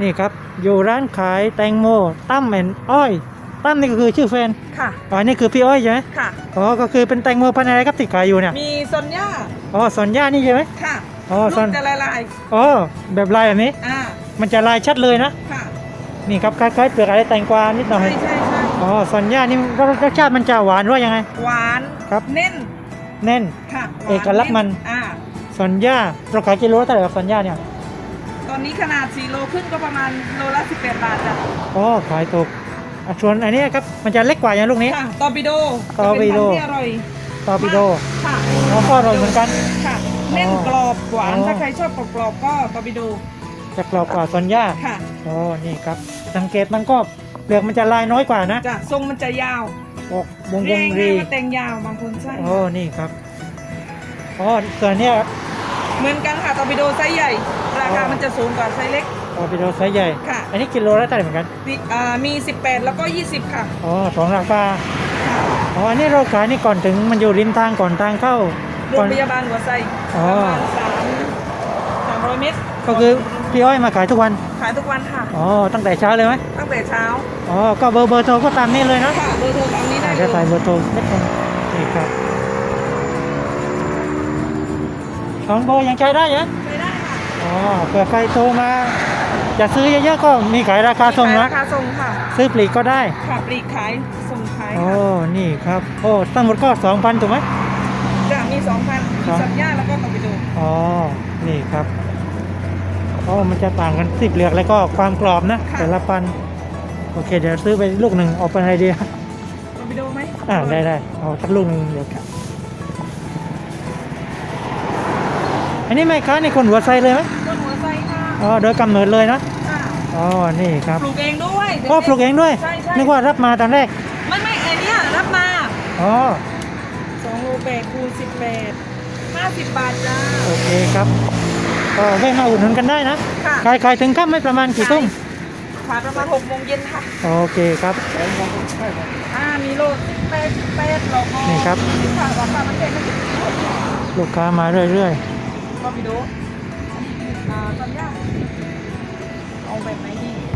นี่ครับ อยู่ร้านขายแตงโมตั้มแอนอ้อยตั้มนี่ก็คือชื่อแฟนค่ะ อ๋อ นี่คือพี่อ้อยใช่ไหมค่ะ อ๋อ ก็คือเป็นแตงโมพันธุ์อะไรครับที่ขายอยู่เนี่ย มีซอนย่าอ๋อสอนย่านี่ใช่ไหมค่ะ อ๋อลูซอนกจะละลายอ๋อ แบบลายแบบนี้ อ่า มันจะลายชัดเลยนะ ค่ะ นี่ครับคล้ายๆเปลือกอะไรแตงกวานิดหน่อใช่ยใช่ใช่อ๋อสอนย่านี่รสรสชาติมันจะหวานหรือว่ายังไง หวานครับเน่นแน่น ค่ะหวานเอกลักษณ์มัน อ่าสอนย่าเราขายกิโลละเท่าไหร่ครับสอนย่าเนี่ย ตอนนี้ขนาด 4 โลขึ้นก็ประมาณโลละ 18 บาทจ้ะอ๋อขายถูกอะส่วนอันนี้ครับมันจะเล็กกว่าอย่างลูกนี้ ค่ะตอร์ปิโดตอร์ปิโด จะเป็นพันธุ์ที่อร่อยตอร์ปิโด ค่ะอ๋อก็อร่อยเหมือนกัน ค่ะเน่นอ๋อกรอบหวานอ๋อ ถ้าใครชอบกรอบๆก็ตอร์ปิโดจะกรอบกว่าสอนย่าค่ะอ๋อนี่ครับ สังเกตมันก็เปลือกมันจะลายน้อยกว่านะจ้ะทรงมันจะยาวออกวงวเรียกงง่ารียๆว่าแตงยาวบางคนใช่อ๋อนี่ครับอ๋อส่วนเนี้ยเหมือนกันค่ะตอร์ปิโดไซส์ใหญ่ ราคาอ๋อมันจะสูงกว่าไซส์เล็กตอร์ปิโดไซส์ใหญ่ ค่ะ อันนี้กิโลละเท่าไหร่เหมือนกันมีอ่ามี 18 แล้วก็ 20 ค่ะ อ๋อสองราคาค่ะอ๋ออันนี้เราขายนี่ก่อนถึงมันอยู่ริมทางก่อนทางเข้าโรก่งอนพยาบาลหัวไซอ๋อประมาณสามสามร้อยเมตรก็คือพี่อ้อยมาขายทุกวันขายทุกวันค่ะ อ๋อตั้งแต่เช้าเลยไหมตั้งแต่เช้าอ๋อก็เบอร์เบอร์โทรก็ตามนี้เลยเนาะ ค่ะเบอร์โทรตามนี้ได้อาจเลจะยใส่เบอร์โทรเล็กนึงนี่ครับสองเบอร์ยังใช้ได้เหร อไปได้ค่ะอ๋อเผื่อใครโทรมาจะซื้อเยอะๆก็มีขายราคาส่งขายนะราคาส่งค่ะซื้อปลีกก็ได้ค่ะปลีกขายส่งขายโอ้ค่ะนี่ครับโอ้ทั้งหมดก็สองพันถูกไหม จะมีสองพันมีครับสัญญาแล้วก็ตอร์ปิโดอ๋อ นี่ครับอ๋อมันจะต่างกันสิบเหลือกแล้วก็ความกรอบนะ แต่ละปัน โอเค เดี๋ยวซื้อไปลูกหนึ่งเอาเป็นอะไรดีตอร์ปิโดไหมอ่าได้ได้เอาสักลูกหนึ่งเดี๋ยว อันนี้แม่ค้านี่คนหัวไซเลยไหมต้นหัวไซค่ะอ๋อโดยกำเนิดเลยนะค่ะอ๋อนี่ครับปลูกเองด้วยก็ปลูกเองด้วยใช่ใช่นึกว่ารับมาตอนแรกไม่ไม่ไอเนี้ยรับมาอ๋อสองโลแปดคูณสิบแปดห้าสิบบาทจ้าโอเคครับก็ให้มาอุดหนุนกันได้นะค่ะขายขายถึงค่ำไม่ประมาณกี่ทุ่มขายประมาณหกโมงเย็นค่ะโอเคครับอ่ามีโลสิบแปดสิบแปดแล้วก็นี่ครับสิบค่ะราคามันแพงกันลูกค้ามาเรื่อย ก็ไปดูอ่าตอนนี้เอาแบบไหนดี